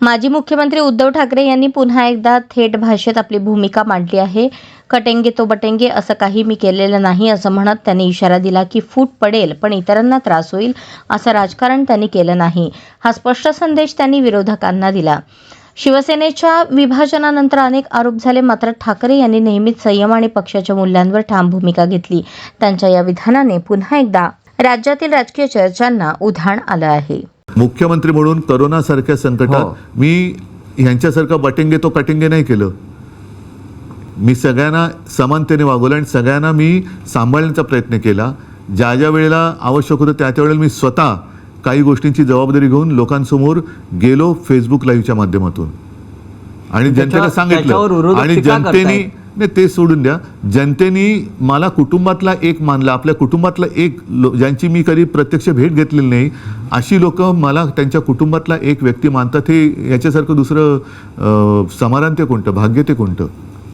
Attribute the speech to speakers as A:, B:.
A: माजी मुख्यमंत्री उद्धव ठाकरे यांनी पुन्हा एकदा थेट भाषेत आपली भूमिका मांडली आहे. कटेंगे तो बटेंगे असं काही मी केलेलं नाही असं म्हणत त्यांनी इशारा दिला की फूट पडेल पण इतरांना त्रास होईल असं राजकारण त्यांनी केलं नाही. हा स्पष्ट संदेश त्यांनी विरोधकांना दिला. शिवसेनेच्या विभाजनानंतर अनेक आरोप झाले मात्र ठाकरे यांनी नेहमीच संयम आणि पक्षाच्या मूल्यांवर ठाम भूमिका घेतली. त्यांच्या या विधानाने पुन्हा एकदा राज्यातील राजकीय चर्चांना उधाण आलं आहे.
B: मुख्यमंत्री म्हणून करोनासारख्या संकटात
C: हो.
B: मी ह्यांच्यासारखं बटेंगे तो कटिंगे नाही केलं मी सगळ्यांना समानतेने वागवलं आणि सगळ्यांना मी सांभाळण्याचा प्रयत्न केला ज्या ज्या वेळेला आवश्यक होतं त्या त्या वेळेला मी स्वतः काही गोष्टींची जबाबदारी घेऊन लोकांसमोर गेलो फेसबुक लाईव्हच्या माध्यमातून आणि जनतेला सांगितलं आणि जनतेने. नाही ते सोडून द्या. जनतेने मला कुटुंबातला एक मानला आपल्या कुटुंबातला एक लो- ज्यांची मी कधी प्रत्यक्ष भेट घेतलेली नाही अशी लोक मला त्यांच्या कुटुंबातला एक व्यक्ती मानतात हे याच्यासारखं दुसरं समाधान ते कोणतं? भाग्य ते कोणतं?